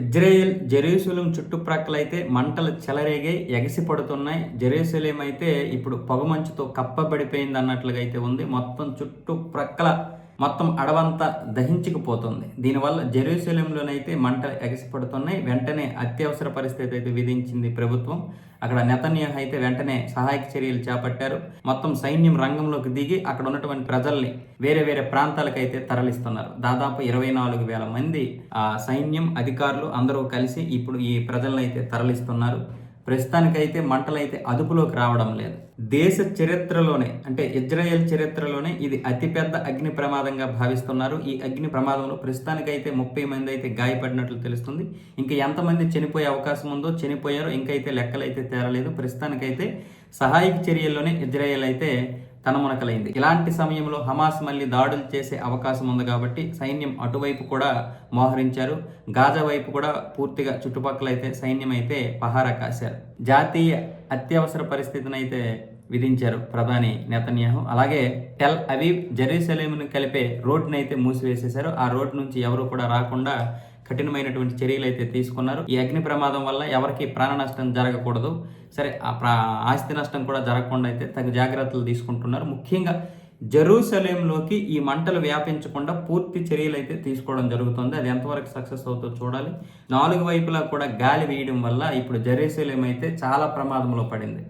Israel Jerusalem చుట్టుప్రక్కల అయితే మంటలు చెలరేగి ఎగసి పడుతున్నాయి జెరూసలేం అయితే ఇప్పుడు పొగమంచుతో కప్పబడిపోయింది అన్నట్లుగా అయితే ఉంది. మొత్తం చుట్టుప్రక్కల మొత్తం అడవంతా దహించుకుపోతుంది. దీనివల్ల జెరూసలేంలోనైతే మంటలు ఎగసిపడుతున్నాయి. వెంటనే అత్యవసర పరిస్థితి అయితే విధించింది ప్రభుత్వం. అక్కడ నెతన్యాహ్ అయితే వెంటనే సహాయక చర్యలు చేపట్టారు. మొత్తం సైన్యం రంగంలోకి దిగి అక్కడ ఉన్నటువంటి ప్రజల్ని వేరే వేరే ప్రాంతాలకైతే తరలిస్తున్నారు. దాదాపు ఇరవై నాలుగు వేల మంది ఆ సైన్యం అధికారులు అందరూ కలిసి ఇప్పుడు ఈ ప్రజలను అయితే తరలిస్తున్నారు. ప్రస్తుతానికైతే మంటలైతే అదుపులోకి రావడం లేదు. దేశ చరిత్రలోనే అంటే ఇజ్రాయెల్ చరిత్రలోనే ఇది అతిపెద్ద అగ్ని ప్రమాదంగా భావిస్తున్నారు. ఈ అగ్ని ప్రమాదంలో ప్రస్తుతానికైతే ముప్పై మంది అయితే గాయపడినట్లు తెలుస్తుంది. ఇంకా ఎంతమంది చనిపోయే అవకాశం ఉందో చనిపోయారో ఇంకైతే లెక్కలైతే తేరలేదు ప్రస్తుతానికైతే సహాయక చర్యల్లోనే ఇజ్రాయెల్ అయితే తనమునకలైంది. ఇలాంటి సమయంలో హమాస్ మళ్ళీ దాడులు చేసే అవకాశం ఉంది కాబట్టి సైన్యం అటువైపు కూడా మోహరించారు. గాజా వైపు కూడా పూర్తిగా చుట్టుపక్కల అయితే సైన్యం అయితే పహారా కాశారు. జాతీయ అత్యవసర పరిస్థితిని అయితే విధించారు ప్రధాని నెతన్యాహు. అలాగే టెల్ అవీవ్ జెరూసలేంను కలిపే రోడ్ని అయితే మూసివేసేశారు. ఆ రోడ్ నుంచి ఎవరు కూడా రాకుండా కఠినమైనటువంటి చర్యలు అయితే తీసుకున్నారు. ఈ అగ్ని ప్రమాదం వల్ల ఎవరికి ప్రాణ నష్టం జరగకూడదు. సరే ఆ ప్రా ఆస్తి నష్టం కూడా జరగకుండా అయితే తగు జాగ్రత్తలు తీసుకుంటున్నారు. ముఖ్యంగా జెరూసలేంలోకి ఈ మంటలు వ్యాపించకుండా పూర్తి చర్యలు అయితే తీసుకోవడం జరుగుతుంది. అది ఎంతవరకు సక్సెస్ అవుతుందో చూడాలి. నాలుగు వైపులా కూడా గాలి వేయడం వల్ల ఇప్పుడు జెరూసలేం అయితే చాలా ప్రమాదంలో పడింది.